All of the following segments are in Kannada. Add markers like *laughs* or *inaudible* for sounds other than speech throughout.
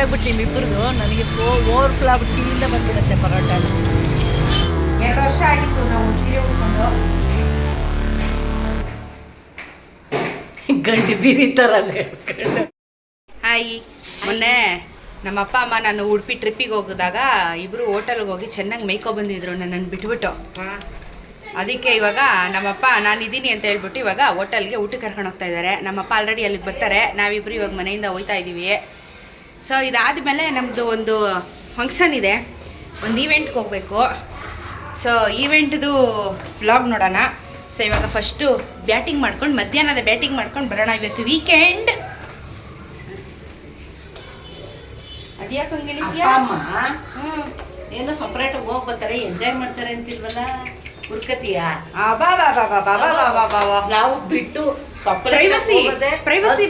ಆಗ್ಬಿಟ್ಟು ನಿಮ್ಮಿಬ್ಬರದು ನನಗೆ ಓವರ್ ಫ್ಲೋ ಆಗ್ಬಿಟ್ಟು ಕಿವಿಯಿಂದ ಬಂದ್ಬಿಡುತ್ತೆ ಪರೋಟ ಎರಡು ವರ್ಷ ಆಗಿತ್ತು ನಾವು ಸೀರೆ ಉಟ್ಕೊಂಡು. ಗಂಟೆ ಬೀರಿ ಥರನೇ ಹಾಯ್ ಮೊನ್ನೆ ನಮ್ಮ ಅಪ್ಪ ಅಮ್ಮ ನಾನು ಉಡುಪಿ ಟ್ರಿಪ್ಪಿಗೆ ಹೋಗಿದಾಗ ಇಬ್ಬರು ಹೋಟೆಲ್ಗೆ ಹೋಗಿ ಚೆನ್ನಾಗಿ ಮೇಯ್ಕೊ ಬಂದಿದ್ರು ನನ್ನನ್ನು ಬಿಟ್ಬಿಟ್ಟು. ಅದಕ್ಕೆ ಇವಾಗ ನಮ್ಮಪ್ಪ ನಾನು ಇದ್ದೀನಿ ಅಂತ ಹೇಳ್ಬಿಟ್ಟು ಇವಾಗ ಹೋಟೆಲ್ಗೆ ಊಟಕ್ಕೆ ಕರ್ಕೊಂಡು ಹೋಗ್ತಾ ಇದ್ದಾರೆ ನಮ್ಮಪ್ಪ ಆಲ್ರೆಡಿ ಅಲ್ಲಿಗೆ ಬರ್ತಾರೆ. ನಾವಿಬ್ಬರು ಇವಾಗ ಮನೆಯಿಂದ ಹೋಯ್ತಾ ಇದ್ದೀವಿ ಸೊ ಇದಾದಮೇಲೆ ನಮ್ಮದು ಒಂದು ಫಂಕ್ಷನ್ ಇದೆ. ಒಂದು ಈವೆಂಟ್ಗೆ ಹೋಗಬೇಕು. ಸೊ ಈವೆಂಟ್ದು ಬ್ಲಾಗ್ ನೋಡೋಣ. ಸೊ ಇವಾಗ ಫಸ್ಟು ಬ್ಯಾಟಿಂಗ್ ಮಾಡ್ಕೊಂಡು ಮಧ್ಯಾಹ್ನದ ಬ್ಯಾಟಿಂಗ್ ಮಾಡ್ಕೊಂಡು ಬರೋಣ ಇವತ್ತು ವೀಕೆಂಡ್ ಅದ್ಯಾಕಂಗಿಳಿದ್ಯಾ ಹ್ಞೂ ಏನೋ ಸಪ್ರೇಟಾಗಿ ಹೋಗಿ ಬರ್ತಾರೆ ಎಂಜಾಯ್ ಮಾಡ್ತಾರೆ ಅಂತಿಲ್ವಲ್ಲ? ಹುರ್ಕತಿಯ ನಾವು ಬಿಟ್ಟು ಪ್ರೈವಸಿ ಪ್ರೈವಸಿ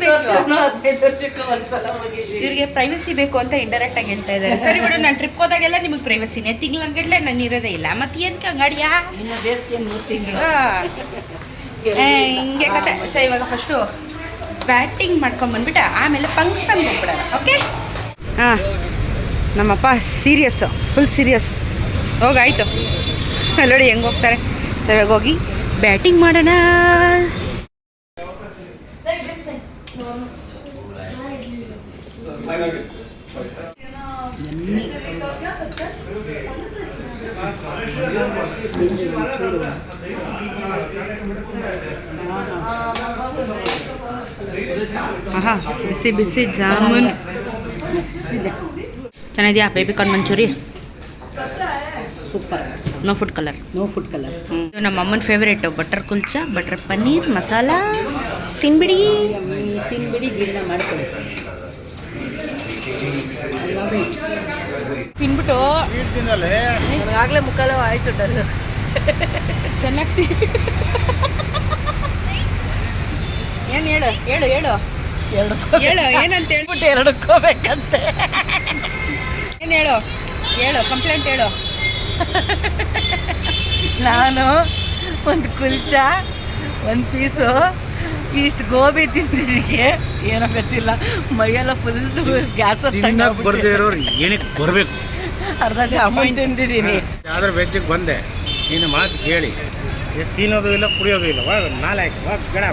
ಇವ್ರಿಗೆ ಪ್ರೈವಸಿ ಬೇಕು ಅಂತ ಇಂಡೈರೆಕ್ಟ್ ಆಗಿ ಹೇಳ್ತಾ ಇದ್ದಾರೆ. *laughs* ಸರಿ ಬಿಡು ನಾನು ಟ್ರಿಪ್ ಹೋದಾಗೆಲ್ಲ ನಿಮಗೆ ಪ್ರೈವಸಿನೇ ತಿಂಗಳಂಗಡ್ಲೆ ನಾನು ಇರೋದೇ ಇಲ್ಲ. ಮತ್ತೆ ಏನಕ್ಕೆ ಅಂಗಡಿಯಾ ಇನ್ನು ಬೇಸಿಗೆ ಮೂರು ತಿಂಗಳು. ಹಿಂಗೆ ಕತೆ. ಸರಿ ಇವಾಗ ಫಸ್ಟು ಬ್ಯಾಟಿಂಗ್ ಮಾಡ್ಕೊಂಡು ಬಂದ್ಬಿಟ್ಟು ಆಮೇಲೆ ಫಂಕ್ಷನ್ ಹೋಗ್ಬಿಡೋಣ ಓಕೆ ಹಾಂ. ನಮ್ಮಪ್ಪ ಸೀರಿಯಸ್ಸು ಫುಲ್ ಸೀರಿಯಸ್ ಹೋಗಾಯ್ತು ನೋಡಿ ಹೆಂಗೆ ಹೋಗ್ತಾರೆ. ಸೊ ಹೋಗಿ ಬ್ಯಾಟಿಂಗ್ ಮಾಡೋಣ. ಆಹಾ, ಬಿಸಿ ಬಿಸಿ ಜಾಮೂನ್. ಮಸ್ತಿದೆ ಚೆನ್ನಾಗಿದೆಯಾ baby corn manchuri? Super. No food colour no food colour ಇದು ನಮ್ಮ ಅಮ್ಮನ favourite butter kulcha butter paneer masala. ತಿನ್ಬಿಡಿ. ತಿನ್ಬಿಡಿ ಜೀರ್ಣ ಮಾಡ್ಕೊಳ್ಳಿ. ತಿನ್ಬಿಟ್ಟು ಆಗ್ಲೇ ಮುಕ್ಕಾಲು ಆಯ್ತು ಡಲ್ಲು ಚೆನ್ನಾಗಿ ಏನು ಹೇಳು? ಹೇಳು ಹೇಳು. ಎರಡು ಹೇಳು ಏನಂತ ಹೇಳ್ಬಿಟ್ಟು ಎರಡಕ್ಕೆ ಎರಡಕ್ಕೋಬೇಕಂತೆ ಏನು ಹೇಳು? ಹೇಳು ಕಂಪ್ಲೇಂಟ್ ಹೇಳು. ನಾನು ಒಂದು ಕುಲ್ಚ ಒಂದು ಪೀಸು ಇಷ್ಟು ಗೋಬಿ ತಿಂದಿದ್ದಕ್ಕೆ ಏನೋ ಗೊತ್ತಿಲ್ಲ. ಮೈಯೆಲ್ಲ ಫುಲ್ ಗ್ಯಾಸ್ ಬರ್ದೇ ಇರೋರು ಏನಕ್ಕೆ ಬರಬೇಕು? ಅರ್ಧ ಜಾಮೂನ್ ತಿಂದಿದ್ದೀನಿ. ಯಾವ್ದಾರ ವೆಜ್ಜಿಗೆ ಬಂದೆ. ನಿನ್ನ ಮಾತು ಕೇಳಿ. ತಿನ್ನೋದು ಇಲ್ಲ ಕುಡಿಯೋದು ಇಲ್ಲ. ನಾಲ್ಕು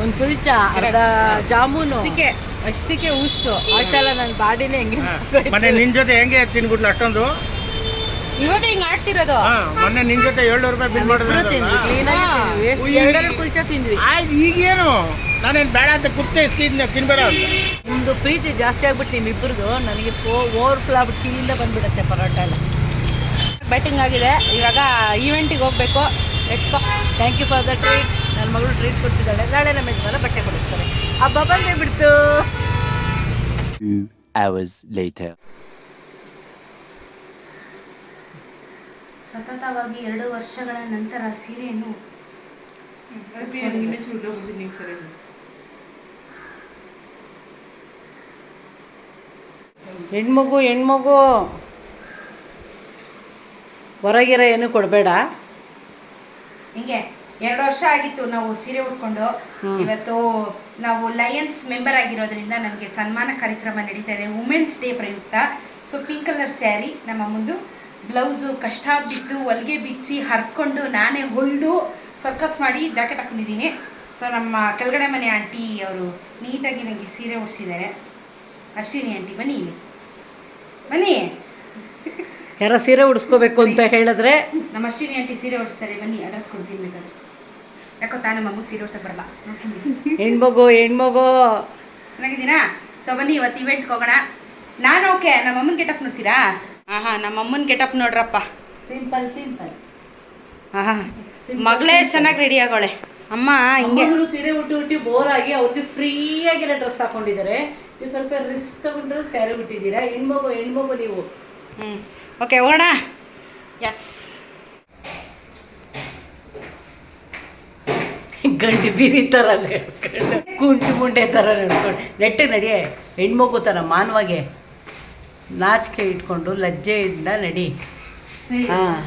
ಒಂದು ಕುಲ್ಚ ಅರ್ಧ ಜಾಮೂನು. ಅಷ್ಟಕ್ಕೆ ಅಷ್ಟಕ್ಕೆ ಉಷ್ಟು. ಆಯ್ತಲ್ಲ ನನ್ನ ಬಾಡಿನೇ ಹೆಂಗೆ ಮನೆ ನಿನ್ನ ಜೊತೆ ಹೆಂಗೆ ತಿನ್ಬಿಟ್ಲು ಅಷ್ಟೊಂದು? ಇವತ್ತು ಹಿಂಗೆ ಆಡ್ತಿರೋದು? ಹಾ ಮೊನ್ನೆ ನಿನ್ನ ಜೊತೆ ಏಳ್ನೂರು ರೂಪಾಯಿ ಬಿಲ್ ಮಾಡಿದ್ರು. ಎರಡೆರಡು ಕುಲ್ಚ ತಿಂದ್ವಿ. ಆಯ್ತು ಈಗೇನು? ನಾನೇನು ಬೇಡ ಅಂತ ಕುತ್ತೆ ಇಸ್ಕಿದ್ನ ತಿನ್ಬೇಡ ಅಂತ. ನಿಮ್ಮದು ಪ್ರೀತಿ ಜಾಸ್ತಿ ಆಗ್ಬಿಟ್ಟು ನಿಮ್ಮಿಬ್ಬರದು ನನಗೆ ಫೋ ಓವರ್ ಫ್ಲೋ ಆಗ್ಬಿಟ್ಟು ಕಿಲಿಂದ ಬಂದ್ಬಿಡುತ್ತೆ ಪರೋಟ ಎಲ್ಲ. ಬ್ಯಾಟಿಂಗ್ ಆಗಿದೆ. ಇವಾಗ ಈವೆಂಟಿಗೆ ಹೋಗ್ಬೇಕು. Let's go thank you for the treat ನನ್ನ ಮಗಳು ಟ್ರೀಟ್ ಕೊಡ್ತಿದ್ದಾಳೆ. ನಾಳೆ ನಮ್ಮ ಯಜಮಾನ ಬಟ್ಟೆ ಕೊಡಿಸ್ತಾರೆ. ಆ ಬಂದೇ ಬಿಡ್ತು. Two hours later. ಸತತವಾಗಿ ಎರಡು ವರ್ಷಗಳ ನಂತರ ಸೀರೆಯನ್ನು ಹೆಣ್ಮಗು ಹೆಣ್ಮಗು. ಹೊರಗಿರ ಏನು ಕೊಡಬೇಡ. ಹಿಂಗೆ ಎರಡು ವರ್ಷ ಆಗಿತ್ತು ನಾವು ಸೀರೆ ಉಟ್ಕೊಂಡು. ಇವತ್ತು ನಾವು ಲಯನ್ಸ್ ಮೆಂಬರ್ ಆಗಿರೋದ್ರಿಂದ ನಮಗೆ ಸನ್ಮಾನ ಕಾರ್ಯಕ್ರಮ ನಡೀತಾ ಇದೆ. ವುಮೆನ್ಸ್ ಡೇ ಪ್ರಯುಕ್ತ. ಸೊ ಪಿಂಕ್ ಕಲರ್ ಸ್ಯಾರಿ ನಮ್ಮ ಮುಂದು ಬ್ಲೌಸು ಕಷ್ಟ ಬಿದ್ದು ಹೊಲಿಗೆ ಬಿಚ್ಚಿ ಹರ್ಕೊಂಡು ನಾನೇ ಹೊಲಿದು ಸರ್ಕಸ್ ಮಾಡಿ ಜಾಕೆಟ್ ಹಾಕೊಂಡಿದ್ದೀನಿ ಸೊ ನಮ್ಮ ಕೆಳಗಡೆ ಮನೆ ಆಂಟಿ ಅವರು ನೀಟಾಗಿ ನನಗೆ ಸೀರೆ ಉಡ್ಸಿದ್ದಾರೆ. ಅಶ್ವಿನಿ ಆಂಟಿ ಬನ್ನಿ ಇಲ್ಲಿ. ಬನ್ನಿ. ಯಾರ ಸೀರೆ ಉಡಿಸ್ಕೋಬೇಕು ಅಂತ ಹೇಳಿದ್ರೆ? ನಮ್ಮ ಅಶ್ವಿನಿ ಆಂಟಿ ಸೀರೆ ಉಡಿಸ್ತಾರೆ. ಬನ್ನಿ ಅಡ್ರೆಸ್ ಕೊಡ್ತೀನಿ ಬೇಕಾದ್ರೆ. ಯಾಕೋ ತಾನು ನಮ್ಮ ಅಮ್ಮಗೆ ಸೀರೆ ಉಡ್ಸಕ್ಕೆ ಬರಲ್ಲ. ಹೆಣ್ಮಗು ಹೆಣ್ಮಗು. ಚೆನ್ನಾಗಿದ್ದೀನಾ ಸೊ ಬನ್ನಿ ಇವತ್ತು ಇವೆಂಟ್ಗೆ ಹೋಗೋಣ. ನಾನು ಓಕೆ ನಮ್ಮ ಅಮ್ಮನ ಗೆಟಪ್ ನೋಡ್ತೀರಾ? ಹಾಂ ಹಾಂ ನಮ್ಮ ಅಮ್ಮನ ಗೆಟಪ್ ನೋಡ್ರಪ್ಪ. ಸಿಂಪಲ್ ಸಿಂಪಲ್ ಆಹಾ ಹಾಂ ಮಗಳೇ ಚೆನ್ನಾಗಿ ರೆಡಿ ಆಗೋಳೆ ಅಮ್ಮ ಹಿಂಗೆ. ಸೀರೆ ಉಟ್ಟಿ ಉಟ್ಟಿ ಬೋರ್ ಆಗಿ ಅವ್ರಿಗೆ ಫ್ರೀ ಆಗಿರೋ ಡ್ರೆಸ್ ಹಾಕೊಂಡಿದ್ದಾರೆ. ನೀವು ಸ್ವಲ್ಪ ರಿಸ್ಕ್ ತಗೊಂಡ್ರೆ ಸ್ಯಾರಿ ಬಿಟ್ಟಿದ್ದೀರಾ ಹೆಣ್ಮಗು ಹೆಣ್ಮಗು ನೀವು. ಹ್ಞೂ ಓಕೆ ಹೋಗೋಣ. ಎಸ್ ಗಂಟು ಬೀರಿ ಥರ ಕುಂಟು ಕುಂಟಿ ಮುಂಡೆ ಥರ ನಡ್ಕೊಂಡು. ನೆಟ್ಟು ನಡಿಯೇ ಹೆಣ್ಮಗು ಥರ ಮಾನವಾಗೆ. ನಾಚಿಕೆ ಇಟ್ಕೊಂಡು ಲಜ್ಜೆಯಿಂದ ನಡಿ. ಹಾಂ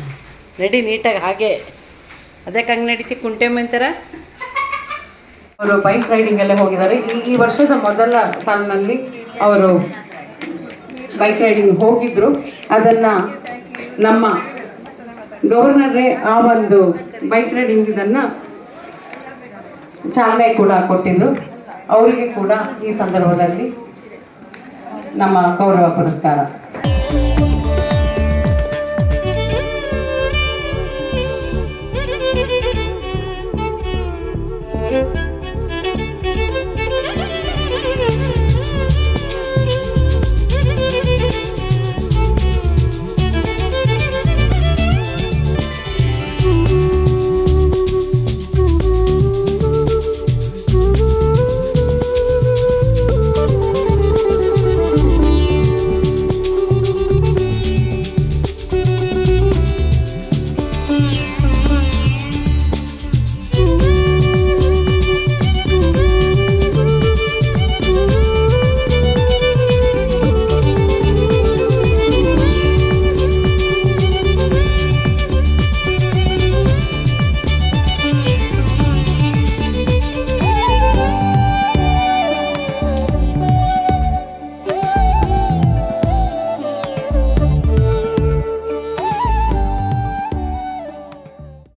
ನಡಿ ನೀಟಾಗಿ ಹಾಗೆ. ಅದೇ ಕಂಗ್ ನಡೀತಿ ಕುಂಟೆ ಮಂತರ ಅವರು ಬೈಕ್ ರೈಡಿಂಗ್ ಎಲ್ಲ ಹೋಗಿದ್ದಾರೆ. ಈ ಈ ವರ್ಷದ ಮೊದಲ ಸಾಲಿನಲ್ಲಿ ಅವರು ಬೈಕ್ ರೈಡಿಂಗ್ ಹೋಗಿದ್ರು. ಅದನ್ನು ನಮ್ಮ ಗವರ್ನರೇ ಆ ಒಂದು ಬೈಕ್ ರೈಡಿಂಗ್ ಇದನ್ನ ಚಾಲನೆ ಕೂಡ ಕೊಟ್ಟಿದ್ರು. ಅವರಿಗೆ ಕೂಡ ಈ ಸಂದರ್ಭದಲ್ಲಿ ನಮ್ಮ ಗೌರವ ಪುರಸ್ಕಾರ.